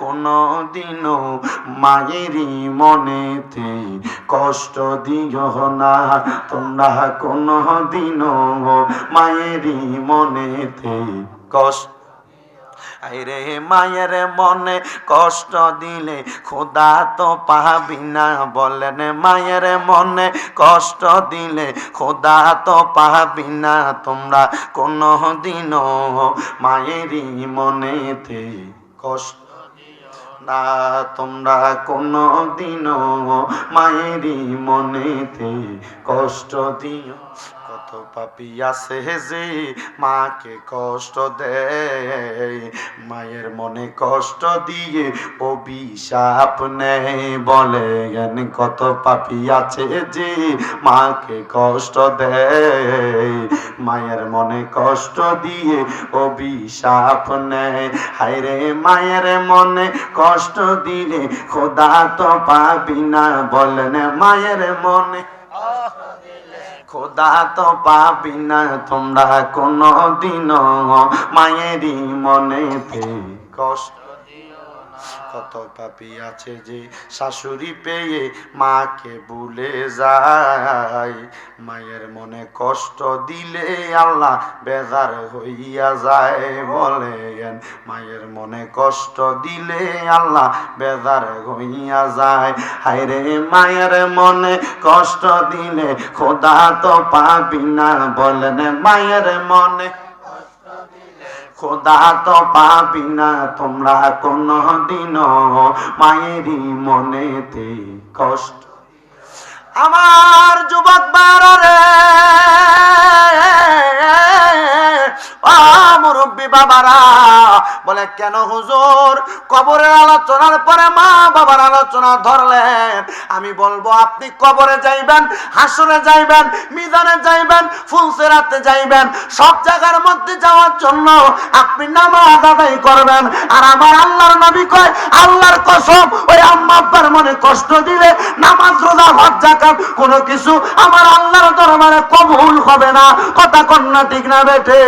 কোনো দিনও মায়েরই মনেতে কষ্ট দিও না। তোমরা কোনো দিনও মায়েরই মনেতে কষ্ট আরে মায়ের মনে কষ্ট দিলে খোদা তো পাবি না। বলেন মায়ের মনে কষ্ট দিলে খোদা তো পাবি না। তোমরা কোনো দিনও মায়েরই মনেতে কষ্ট না তোমরা কোনো দিনও মায়েরই মনেতে কষ্ট দিও। কত পাপি আছে যে মাকে কষ্ট দেয়। মায়ের মনে কষ্ট দিয়ে অভিশাপ নেই বলে জ্ঞান কত পাপি আছে যে মাকে কষ্ট দেয়। মায়ের মনে কষ্ট দিয়ে অভিশাপ নেয়। হায়রে মায়ের মনে কষ্ট দিলে খোদা তো পাবি না। বলেন মায়ের মনে খোদা তো পাবি না তোমরা কোনো দিন মায়েরই মনে কষ্ট কত পাপি আছে যে শাশুড়ি পেয়ে মাকে ভুলে যায়। মায়ের মনে কষ্ট দিলে আল্লাহ বেজার হইয়া যায় বলেন। মায়ের মনে কষ্ট দিলে আল্লাহ বেজার হইয়া যায়। হায়রে মায়ের মনে কষ্ট দিলে খোদা তো পাবি না বলেন। মায়ের মনে খোদা তো পাবি না তোমরা কোনো দিন মায়েরই মনেতে কষ্ট আমার যুবক বারে মুরব্বী বাবারা। বলে, কেন হুজুর? কবরের আলোচনার পরে মা বাবার আলোচনা ধরলেন। আমি বলব, আপনি কবরে যাইবেন, হাসরে যাইবেন যাইবেন, ফুলসেরাতে যাইবেন, সব জায়গার মধ্যে যাওয়ার জন্য আপনি নামাজ আদায় করবেন। আর আমার আল্লাহর নবী কয়, আল্লাহর কসম, ওই আম্মা আব্বার মনে কষ্ট দিলে নামাজ, রোজা, হজ জাকাত কোনো কিছু আমার আল্লাহর দরবারে কবুল হবে না। কথা কন্যা ঠিক না বেঠে।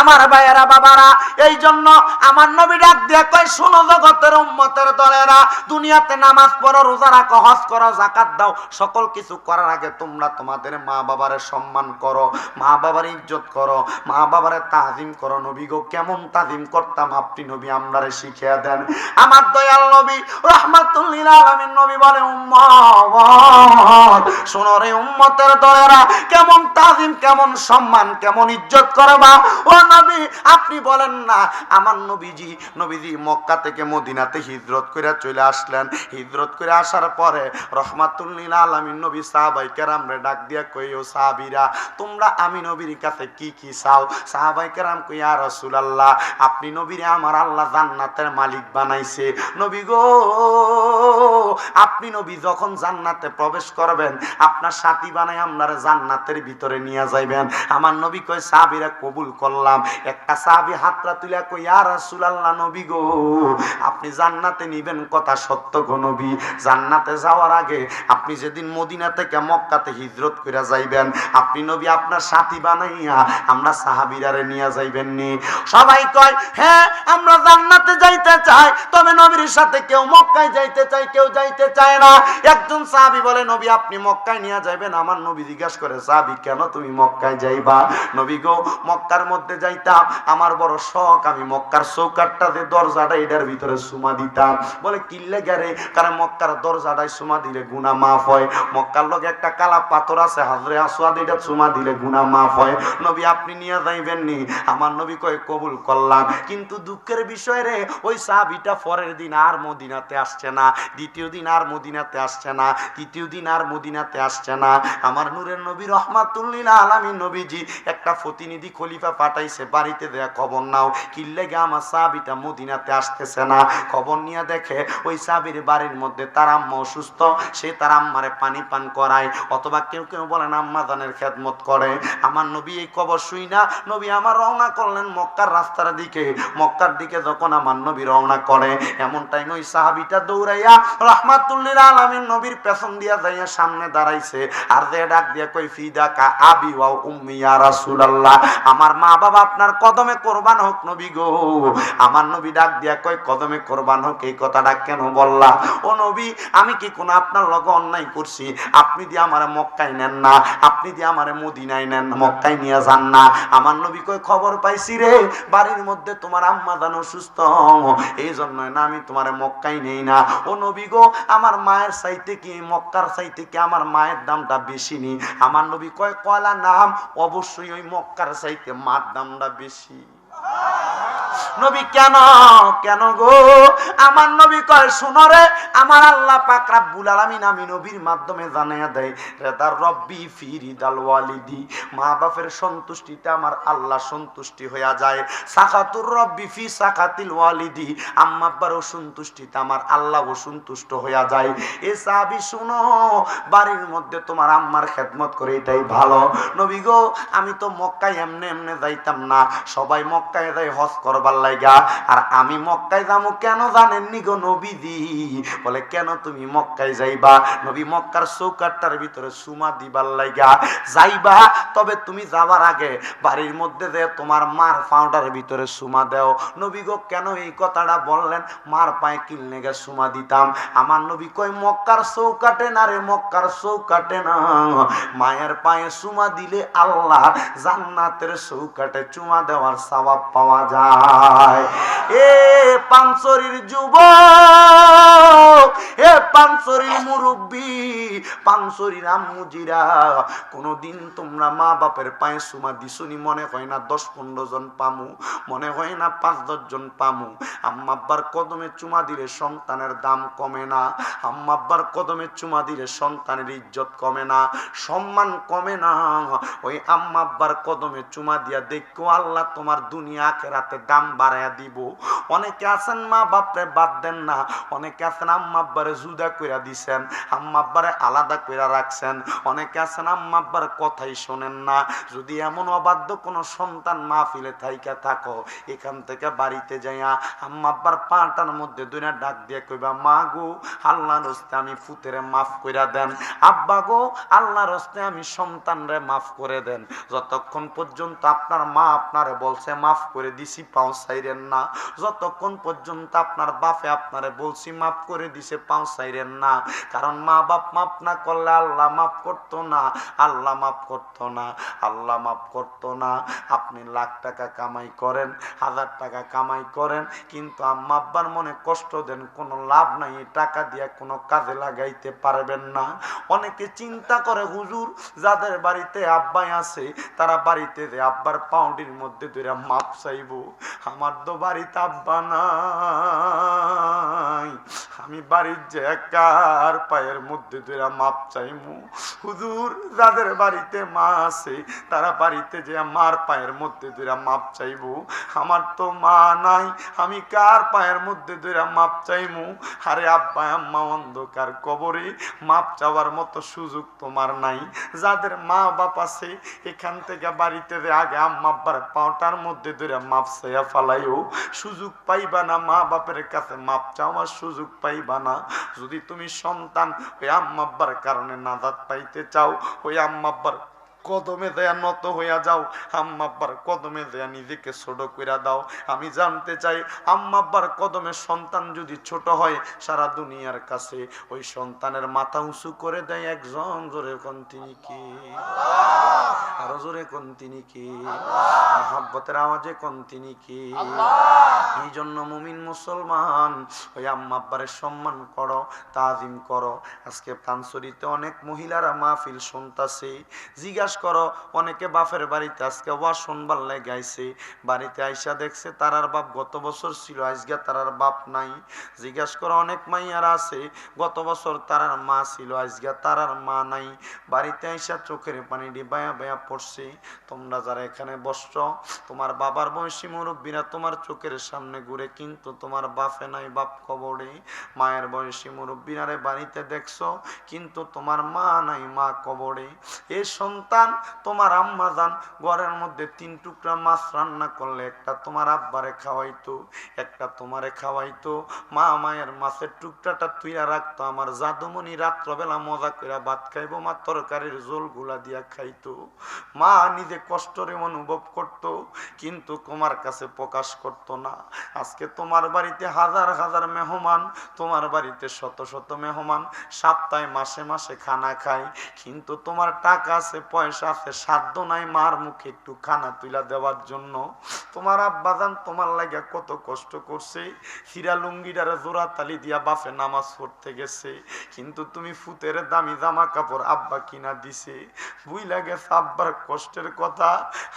আমার ভাইয়েরা, বাবারা এই জন্য আমার নবী ডাক দিয়ে কয়, শুনো জগতের উম্মতের দলেরা, দুনিয়াতে নামাজ পড়ো, রোজা রাখো, হজ করো জাকাত দাও, সকল কিছু করার আগে তোমরা তোমাদের মা বাবারে সম্মান করো মা বাবার ইজ্জত করো মা বাবারে তাজিম করো, নবী গো, কেমন তাজিম করতাম আপনি নবী, আমরারে শিখিয়ে দেন। আমার দয়াল নবী রহমাতুল্লিল আলামিন নবী বলে, উম্মত, শোনো রে উম্মতের দলেরা, কেমন তাজিম, কেমন সম্মান, কেমন ইজ্জত করবা? ও নবী, আপনি বলেন না, আমার নবীজি নবীজি মক্কা থেকে মদিনাতে হিজরত করে চলে আসলেন। হিজরত করে আসার পরে আলামিন নবী সাহাবাই কেরামরে ডাক দিয়া সাহাবিরা, তোমরা আমি নবীর কাছে কি কি চাও? সাহাবাই কেরাম কই আর রাসূলুল্লাহ, আপনি নবীরে আমার আল্লাহ জান্নাতের মালিক বানাইছে। নবী গো, আপনি নবী যখন জান্নাতে প্রবেশ করবেন, আপনার সাথী বানাই আপনার জান্নাতের ভিতরে নিয়ে যাইবেন। আমার নবী কয়, সাহাবিরা কবুল করলাম। একটা সাহাবী হাতটা তুলে কই আর রাসূলুল্লাহ, নবী গো, আপনি জান্নাতে নিবেন কথা সত্য গো নবী। জান্নাতে যাওয়ার আগে আপনি যেদিন মদিনা থেকে মক্কাতে হিজরত করে যাইবেন, আপনি নবী আপনার সাথী বানাইয়া আমরা সাহাবীরারে নিয়ে যাইবেন নি সবাই কয় হ্যাঁ আমরা জান্নাতে যাইতে চাই, তবে নবীর সাথে কেউ মক্কায় যাইতে চাই কেউ যাইতে চায় না। একজন সাহাবী বলে, নবী, আপনি মক্কায় নিয়ে যাবেন আমার নবী জিজ্ঞাসা করে, সাহাবী, কেন তুমি মক্কায় যাইবা নবী গো, মক্কার মধ্যে যাইতাম, আমার বড় শখ, আমি মক্কার চৌকাটটাতে দরজাটা এটার ভিতরে সুমা দিতাম। বলে কিল্লে গেরে কারণ মক্কার দরজাটায় সুমা দিলে গুনা মাফ হয়। মক্কার লগে একটা কালা পাথর আছে, হাজরে আসওয়াদ, এটা সুমা দিলে গুনা মাফ হয়। নবী, আপনি নিয়ে যাইবেন নি আমার নবী কয়ে, কবুল করলাম। কিন্তু দুঃখের বিষয় রে, ওই সাহাবিটা পরের দিন আর মদিনাতে আসছে না, দ্বিতীয় দিন আর মদিনাতে আসছে না, তৃতীয় দিন আর মদিনাতে আসছে না। আমার নূরের নবী রহমাতুল্লিল আলামী নবীজি, একটা প্রতিনিধি খলিফা পাঠাইছে বাড়িতে দেয়া খবর নাও। কিল্লে গে আমার সাহাবিটা মদিনাতে আসতেছে না? খবর নিয়ে দেখে ওই সাহাবির বাড়ির মধ্যে তার আম্মা অসুস্থ, সে তার আম্মারে পানি পান করায়, অথবা কেউ কেউ বলেন আম্মা দানের খেদমত করে। আমার নবী এই খবর শুই না। নবী আমার রওনা করলেন মক্কার রাস্তার দিকে। মক্কার দিকে যখন আমার নবী রওনা করে, এমন টাইম ওই সাহাবিটা দৌড়াইয়া রাহমাতুল্লিল আলামিন নবীর পেছন দিয়া যাইয়া সামনে দাঁড়াইছে। আর যে ডাক দিয়া কই ফিদা কা আবি ওয়া উম্মি ইয়া রাসূলুল্লাহ। আমার মা বাবা আপনার কদমে কোরবান হোক নবী গো। আমার নবী ডাক দিয়া কই কদমে কোরবান হোক, এই কথাটা কেন বললা? ও নবী, আমি কি কোনো আপনার লগে অন্যায় করছি? আপনি দিয়ে আমারে মক্কায় নেন না, আপনি দিয়ে আমারে মদিনায় নেন, মক্কায় নিয়ে যান না। আমার নবী কই খবর পাইছি রে, বাড়ির মধ্যে তোমার আম্মা জান অসুস্থ এই জন্য না আমি তোমার মক্কায় নেই না। ও নবী গো, আমার মায়ের চাইতে কি, মক্কার চাইতে কি আমার মায়ের দামটা বেশি নি? আমার নবী কয়, কয়লা নাম, অবশ্যই ওই মক্কার চাইতে মার দামটা বেশি নবী কেন? কেন গো? আমার নবী কয়, শুনো রে, আমার আল্লাহ পাক রাব্বুল আলামিন আমি নবীর মাধ্যমে জানাইয়া দেয় রেদার রব্বি ফিরিদাল ওয়ালিদি, মা বাপের সন্তুষ্টিতে আমার আল্লাহ সন্তুষ্টি হইয়া যায়। সাকাতুর রব্বি ফি সাকাতিল ওয়ালিদি, আম্মা আব্বার সন্তুষ্টিতে আমার আল্লাহ সন্তুষ্ট হইয়া যায়। এ সাহাবী, শুনো, বাড়ির মধ্যে তোমার আম্মার খেদমত করে এটাই ভালো। নবী গো, আমি তো মক্কায় এমনে এমনে যাইতাম না। সবাই মক্কায় যাই হজ করবার লাইগা। আর আমি মক্কায় যাব কেন জানেননি গো নবীদি বলে, কেন তুমি মক্কায় যাইবা? নবী মক্কার চৌকাটটার ভিতরে সুমা দিবার লাইগা। যাইবা, তবে তুমি যাবার আগে বাড়ির মধ্যে যে তোমার মার ফাউডার ভিতরে সুমা দেও। নবী গো, কেন এই কথাটা বললেন? মার পায়ে কিলনে গে সুমা দিতাম। আমার নবী কই মক্কার চৌকাটে না রে, মক্কার চৌকাটে না। মায়ের পায়ে সুমা দিলে আল্লাহ জান্নাতের চৌকাটে চুমা দেওয়ার সওয়াব পাওয়া যায়। এ যুবক, এ পাঁচরির মুরব্বী কোনদিন তোমরা মা বাপের পায়ে সুমা মনে হয় না দশ পনেরো জন পামু, মনে হয় না পাঁচ পামু। আম্মাব্বার কদমে চুমা দিলে সন্তানের দাম কমে না। আম্মাব্বার কদমে চুমা দিলে সন্তানের ইজ্জত কমে না, সম্মান কমে না। ওই আম্মাব্বার কদমে চুমা দিয়া দেখো আল্লাহ তোমার দুনিয়া রাতে দাম বাড়াইয়া দিব। অনেকে আছেন মা বাপরে বাদ দেন না, অনেকে আছেন আম্মা আব্বারে জুদা কইরা দিছেন, আম্মা আব্বারে আলাদা কইরা রাখছেন, অনেকে আছেন আম্মা আব্বার কথাই শোনেন না। যদি এমন অবাধ্য কোনো সন্তান মাহফিলে থাইকা থাকো, এখান থেকে বাড়িতে যাইয়া আম্মা আব্বার পাটার মধ্যে দুইটা ডাক দিয়ে কইবা, মা গো, আল্লাহর হস্তে আমি ফুতেরে মাফ কইরা দেন। আব্বা গো, আল্লাহর হস্তে আমি সন্তানরে মাফ করে দেন। যতক্ষণ পর্যন্ত আপনার মা আপনারে বলছে, মাফ করে দিছি পাও সাইরেন না। যতক্ষণ পর্যন্ত আপনার বাপে আপনারে বলছি, মাফ করে দিছে, পাও সাইরেন না। কারণ মা বাপ মাফ না করলে আল্লাহ মাফ করতো না। আল্লাহ মাফ করতো না। আল্লাহ মাফ করতো না। আপনি লাখ টাকা কামাই করেন, হাজার টাকা কামাই করেন, কিন্তু আম্মা আব্বার মনে কষ্ট দেন, কোনো লাভ নাই টাকা দিয়ে কোনো কাজে লাগাইতে পারবেন না। অনেকে চিন্তা করে, হুজুর, যাদের বাড়িতে আব্বাই আছে, তারা বাড়িতে যে আব্বার পাউডির মধ্যে দুইরা মাপ চাইব। আমার তো বাড়িতে আব্বা নাই আমি বাড়ির যে কার পায়ের মধ্যে দুইরা মাপ চাইমু। হুজুর, যাদের বাড়িতে মা আছে, তারা বাড়িতে যে মার পায়ের মধ্যে দুইরা মাপ চাইব। আমার তো মা নাই, আমি কার পায়ের মধ্যে দুইরা মাপ চাইমু? আরে আব্বা, আম্মা অন্ধকার কবরে মাপ চাওয়ার মতো সুযোগ তোমার নাই। যাদের মা বাপ আছে, এখান থেকে বাড়িতে আগে আম্মা, আব্বার পাওটার মধ্যে দুইরা মাপ চাইয়া ফালাইও। সুযোগ পাইবা না মা বাপের কাছে মাপ চাওয়ার সুযোগ পাইবা না। যদি তুমি সন্তান ওই আম্মাব্বার কারণে নাজাদ পাইতে চাও ওই আম্মা আব্বার কদমে দেয়া নত হইয়া যাও। আম্মাব্বার কদমে দেয়া নিজেকে ছোট কইরা দাও। আমি জানতে চাই আম্মাব্বার কদমে সন্তান যদি ছোট হয়, সারা দুনিয়ার কাছে ওই সন্তানের মাথা উঁচু করে দেয় একজন। জোরে কোন তিনি কি? আরও জোরে কোন তিনি কি? মহাব্বতের আওয়াজে কোন তিনি কি? এই জন্য মুমিন মুসলমান, ওই আম্মা আব্বারের সম্মান করো, তাজিম করো। আজকে প্রাণচরিতে অনেক মহিলারা মাহফিল শুনতাছে। জিজ্ঞাসা করো, অনেকে বাপের বাড়িতে আজকে ওয়া শুনবার লেগে আইছে, বাড়িতে আইসা দেখছে তারার বাপ গত বছর ছিল, আজকে তারার বাপ নাই। জিজ্ঞাসা করো, অনেক মাইয়ারা আছে, গত বছর তারার মা ছিল, আজকে তারার মা নাই। বাড়িতে আইসা চোখের পানি ডিবায়া বায়া পড়ছে, তোমরা যারা এখানে বসছ, তোমার বাবার বয়সী মুরব্বীরা তোমার চোখের সামনে ঘুরে, কিন্তু তোমার বাপে নাই বাপ কবরে। মায়ের বয়সী মুরব্বীরারে বাড়িতে দেখছ, কিন্তু তোমার মা নাই মা কবরে। এ সন্তান যান তোমার আম্মা যান ঘরের মধ্যে তিন টুকরা মাছ রান্না করলে একটা তোমার আব্বারে খাওয়াইতো, একটা তোমারে খাওয়াইতো। মা মায়ের মাছের টুকরাটা তুইরা রাখতো, আমার জাদুমণি রাত্রবেলা মজা করে ভাত খাইবো, মা তরকারির জোলগুলা দিয়া খাইতো। মা নিজে কষ্টরে অনুভব করত, কিন্তু তোমার কাছে প্রকাশ করত না। আজকে তোমার বাড়িতে হাজার হাজার মেহমান, তোমার বাড়িতে শত শত মেহমান, সপ্তাহে মাসে মাসে খানা খায়, কিন্তু তোমার টাকা আছে, পয়সা আছে সাধ্য নাই মার মুখে একটু খানা তুলা দেওয়ার জন্য। তোমার আব্বা আব্বাজান তোমার লাগে কত কষ্ট করছে। হীরা লুঙ্গিটারে জোড়া তালি দিয়া বাফে নামাজ পড়তে গেছে। কিন্তু তুমি ফুতের দামি জামা কাপড় আব্বা কিনা দিছে। বুইলা গেছে আব্বার কষ্টের কথা।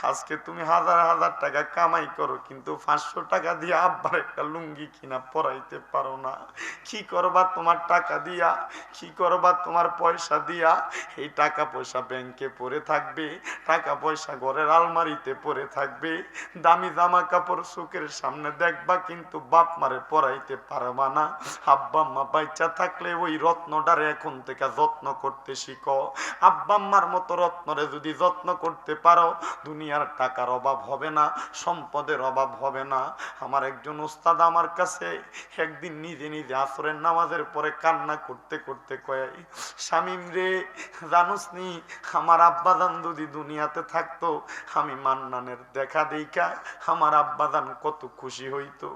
আজকে তুমি হাজার হাজার টাকা কামাই করো, কিন্তু পাঁচশো টাকা দিয়ে আব্বার একটা লুঙ্গি কিনা পরাইতে পারো না। কি করবা তোমার টাকা দিয়া? কি করবা তোমার পয়সা দিয়া? এই টাকা পয়সা ব্যাংকে পড়ে থাকবে, টাকা পয়সা ঘরের আলমারিতে পড়ে থাকবে। দামি জামা কাপড় চোখের সামনে দেখবা, কিন্তু বাপ মারে পরাইতে পারবা না। আব্বা আম্মা বাচ্চা থাকলে ওই রত্নটারে এখন থেকে যত্ন করতে শিখো। আব্বা আম্মার মতো রত্নরে যদি যত্ন করতে পারো, দুনিয়ার টাকার অভাব হবে না, সম্পদের অভাব হবে না। আমার একজন ওস্তাদ আমার কাছে একদিন নিজে নিজে আসরের নামাজের পরে কান্না করতে করতে কয় শামিম রে, জানুস নি, আমার আব্বাদান যদি দুনিয়াতে থাকতো, আমি মান্নানের দেখা দেখা আমার আব্বাদান কত খুশি হইতো।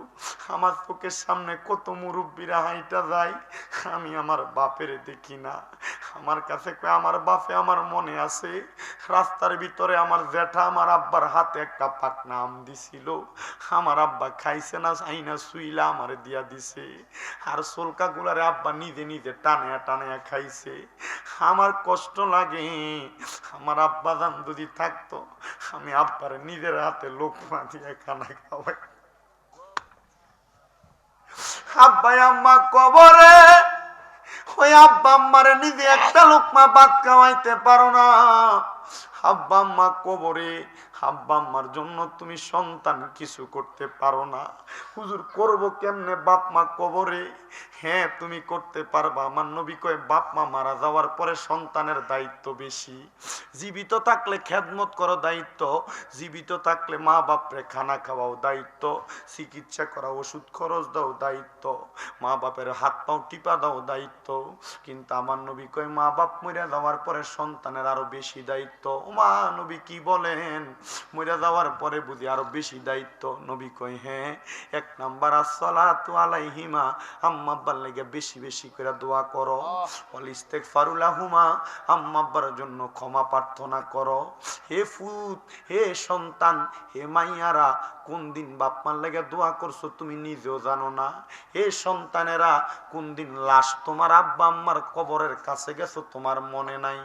আমার চোখের সামনে কত মুরব্বীরা হাইটা যায়, আমি আমার বাপের দেখি না। আমার কাছে আমার বাপে আমার মনে আছে, রাস্তার ভিতরে আমার জ্যাঠা আমার আব্বার হাতে একটা পাকনা আম দিছিল। আমার আব্বা খাইছে না চাইনা শুইলা আমার দিয়া দিছে। আর সোলকা গুলারে আব্বা নিজে নিজে টানিয়া টানিয়া খাইছে। আমার কষ্ট লাগে, আমার আব্বা দান যদি থাকতো আমি আপনার নিজের হাতে লোকমা দিয়ে খানা খাওয়াই। আব্বাই আম্মা কবরে, ওই আব্বা আম্মারে নিজে একটা লোকমা ভাত খাওয়াইতে পারো না। আব্বা আম্মা কবরে আব্বা আম্মার জন্য তুমি সন্তান, কিছু করতে পারো না। হুজুর, করব কেমনে? বাপ মা কবরে। হ্যাঁ তুমি করতে পারবা। আমার নবী কয়, বাপ মা মারা যাওয়ার পরে সন্তানের দায়িত্ব বেশি। জীবিত থাকলে খেদমত করো দায়িত্ব। জীবিত থাকলে মা বাপরে খানা খাওয়াও দায়িত্ব। চিকিৎসা করা, ওষুধ খরচ দাও দায়িত্ব। মা বাপের হাত পাও টিপা দাও দায়িত্ব। কিন্তু আমার নবী কয়, মা বাপ মরে যাওয়ার পরে সন্তানের আরও বেশি দায়িত্ব। মা নবী কি বলেন? মরে যাওয়ার পরে বুঝি আরও বেশি দায়িত্ব। নবী কই হ্যাঁ এক নাম্বার আসসালাতু আলাইহিমা, আম্মা আব্বার লেগে বেশি বেশি করে দোয়া করো। ওয়াল ইস্তেগফারুলাহুমা আম্মা আব্বার জন্য ক্ষমা প্রার্থনা করো। হে ফুত, হে সন্তান, হে মাইয়ারা কোন দিন বাপ মার লেগে দোয়া করছ তুমি নিজেও জানো না? হে সন্তানেরা, কোন দিন লাশ তোমার আব্বা আম্মার কবরের কাছে গেছো তোমার মনে নাই?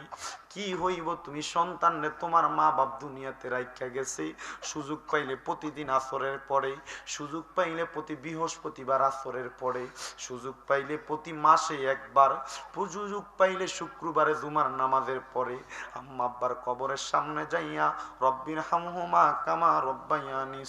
কি হইব তুমি সন্তানরে তোমার মা বাপ দুনিয়াতে রাইখা গেছে। সুযোগ পাইলে প্রতিদিন আসরের পরে, সুযোগ পাইলে প্রতি বৃহস্পতিবার আসরের পরে, সুযোগ পাইলে প্রতি মাসে একবার, সুযোগ পাইলে শুক্রবারে জুমার নামাজের পরে। আম্মা আব্বার কবরের সামনে যাইয়া রব্বির হামহুমা কামা রব্বায়ানি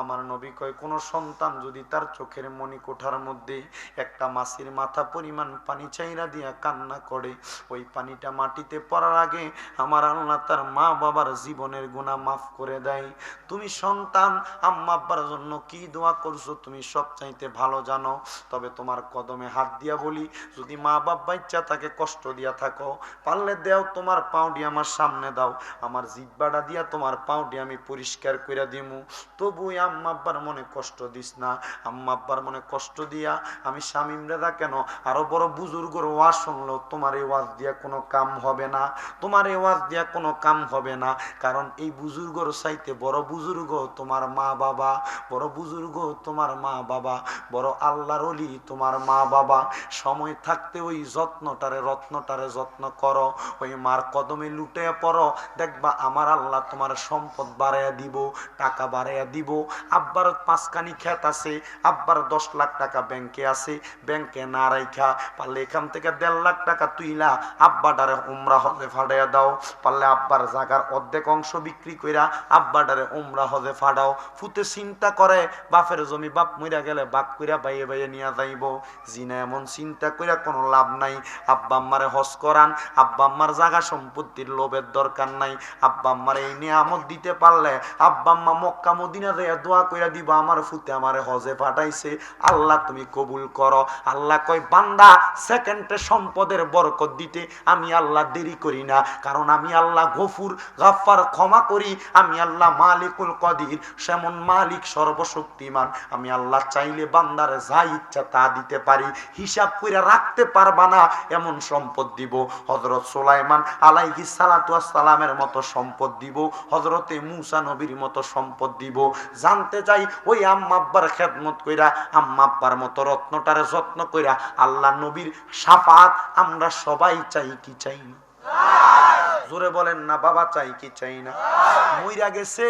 আমার নবী কয়, কোন সন্তান যদি তার চোখের মণি কোঠার মধ্যে একটা মাসির মাথা পরিমাণ পানি চাইরা দিয়া কান্না করে, ওই পানিটা মাটিতে পড়ার আগে আমার আল্লাহ তার মা বাবার জীবনের গুণা মাফ করে দেয়। তুমি সন্তান, আম্মা জন্য কি দোয়া করছ তুমি সব চাইতে ভালো জানো। তবে তোমার কদমে হাত দিয়া বলি, যদি মা বাপ বাচ্চা তাকে কষ্ট দিয়া থাকো, পারলে দেও তোমার পাউডি আমার সামনে দাও। আমার জিব্বাটা দিয়া তোমার পাউডি আমি পরিষ্কার করে দিমু। তবু আম্মা আব্বার মনে কষ্ট দিস না। আম্মা আব্বার মনে কষ্ট দিয়া আমি স্বামী রেদা কেন? আরও বড় বুজুর্গর ওয়াজ শুনলো, তোমার এই ওয়াজ দিয়া কোনো কাম হবে না। তোমার এই ওয়াজ দিয়া কোনো কাম হবে না। কারণ এই বুজুর্গর চাইতে বড় বুজুর্গ তোমার মা বাবা। বড় বুজুর্গ তোমার মা বাবা। বড় আল্লাহর অলি তোমার মা বাবা। সময় থাকতে ওই যত্নটারে, রত্নটারে যত্ন করো। ওই মার কদমে লুটে পড়ো দেখবা আমার আল্লাহ তোমার সম্পদ বাড়াইয়া দিব, টাকা বাড়াইয়া দিব। আব্বার পাঁচখানি ক্ষেত আছে, আব্বার দশ লাখ টাকা ব্যাংকে আছে। ব্যাংকে না রাইখা পারলে এখান থেকে দেড় লাখ টাকা তুইলা আব্বাডারে উমরা হজে ফাটাইয়া দাও। পারলে আব্বার জাগার অর্ধেক অংশ বিক্রি কইরা আব্বাডারে উমরা হজে ফাটাও। ফুতে চিন্তা করে, বাপের জমি বাপ মইরা গেলে বাপ কইরা বাইয়ে বাইয়ে নিয়ে যাইব। জিনা এমন চিন্তা কইরা কোনো লাভ নাই। আব্বা আম্মারে হজ করান, আব্বা আম্মার জাগা সম্পত্তির লোভের দরকার নাই। আব্বা আম্মারে এই নিয়ামত দিতে পারলে আব্বা আম্মা মক্কা মদিনা যাইয়া দোয়া কইরা দিব, আমার ফুতে আমারে হজে পাঠাইছে। আল্লাহ তুমি কবুল করো। আল্লাহ কয়, বান্দা, সেকেন্ডে সম্পদের বরকত দিতে আমি আল্লাহ দেরি করি না। কারণ আমি আল্লাহ গফুর গাফার ক্ষমা করি। আমি আল্লাহ মালিকুল কদির, সেমন মালিক সর্বশক্তিমান। আমি আল্লাহ চাইলে বান্দার যা ইচ্ছা তা দিতে পারি। হিসাব করে রাখতে পারবা না, এমন সম্পদ দিব। হজরত সোলাইমান আলাইহি সালাতু সালামের মতো সম্পদ দিব হজরতে মুসা নবীর মতো সম্পদ দিব। জানতে চাই, ওই আম্মাব্বার খেদমত কইরা আম্মাব্বার মতো রত্নটারে যত্ন কইরা আল্লাহ নবীর সাফাত আমরা সবাই চাই কি চাই না? জোরে বলেন, না, বাবা, চাই কি চাই না? মইরা গেছে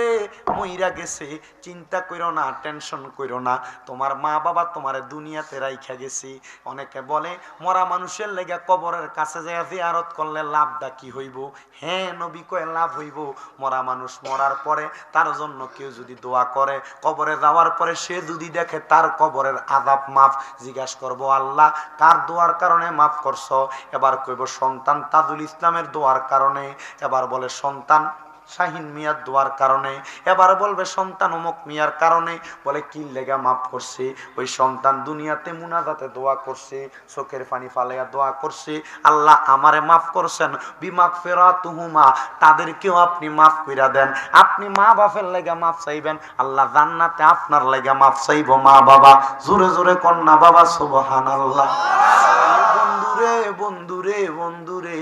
মইরা গেছে, চিন্তা কইরো না, টেনশন কইরো না। তোমার মা বাবা তোমার দুনিয়াতে রাইখা গেছে। অনেকে বলে, মরা মানুষের লেগে কবরের কাছে যায় জিয়ারত করলে লাভটা কি হইব? হ্যাঁ নবী কয়ে লাভ হইব। মরা মানুষ মরার পরে তার জন্য কেউ যদি দোয়া করে, কবরে যাওয়ার পরে সে যদি দেখে তার কবরের আদাব মাফ, জিজ্ঞাস করব, আল্লাহ, কার দোয়ার কারণে মাফ করছ? এবার কইব, সন্তান তাজুল ইসলামের দোয়ার কারণে। এবার বলে, সন্তান, শাহিন মিয়ার দোয়ার কারণে। এবার বলবে, সন্তান, অমুক মিয়ার কারণে। বলে, কি লেগা মাফ করছে? ওই সন্তান দুনিয়াতে মুনাজাতে দোয়া করছে, চোখের পানি ফালাইয়া দোয়া করছে। আল্লাহ আমারে মাফ করছেন। বিমাক ফেরা তুহুমা তাদেরকেও আপনি মাফ কইরা দেন। আপনি মা বাপের লেগা মাফ চাইবেন। আল্লাহ জান্নাতে আপনার লেগা মাফ চাইব মা বাবা। জোরে জোরে কন্যা বাবা সুবহান আল্লাহ বন্ধুরে বন্ধুরে,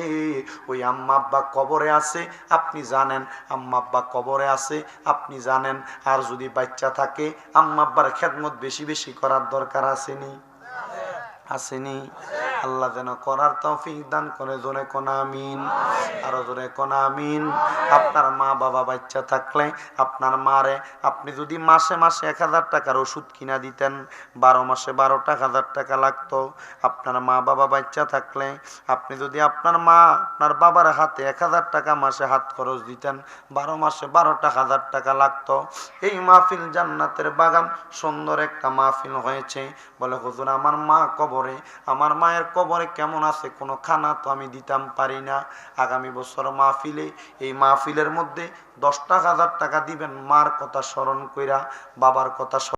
ওই আম্মা আব্বা কবরে আছে, আপনি জানেন, আম্মা আব্বা কবরে আছে, আপনি জানেন, আর যদি বাচ্চা থাকে, আম্মা আব্বার খেদমত বেশি বেশি করার দরকার আসেনি? আসেনি? আল্লাহ যেন করার তৌফিক দান করে, জোরে কোন আমিন। আরও জোরে কোন আমিন। আপনার মা বাবা বাচ্চা থাকলে আপনার মারে, আপনি যদি মাসে মাসে এক হাজার টাকার ওষুধ কিনা দিতেন, বারো মাসে বারো টাকা হাজার টাকা লাগতো। আপনার মা বাবা বাচ্চা থাকলে আপনি যদি আপনার মা, আপনার বাবার হাতে এক হাজার টাকা মাসে হাত খরচ দিতেন, বারো মাসে বারোটা হাজার টাকা লাগতো। এই মাহফিল জান্নাতের বাগান সুন্দর একটা মাহফিল হয়েছে। বলে, হুজুর, আমার মা কবরে, আমার মায়ের কবরে কেমন আছে? কোনো খানা তো আমি দিতাম পারি না। আগামী বছর মাহফিলে, এই মাহফিলের মধ্যে দশটা হাজার টাকা দিবেন। মার কথা স্মরণ কইরা, বাবার কথা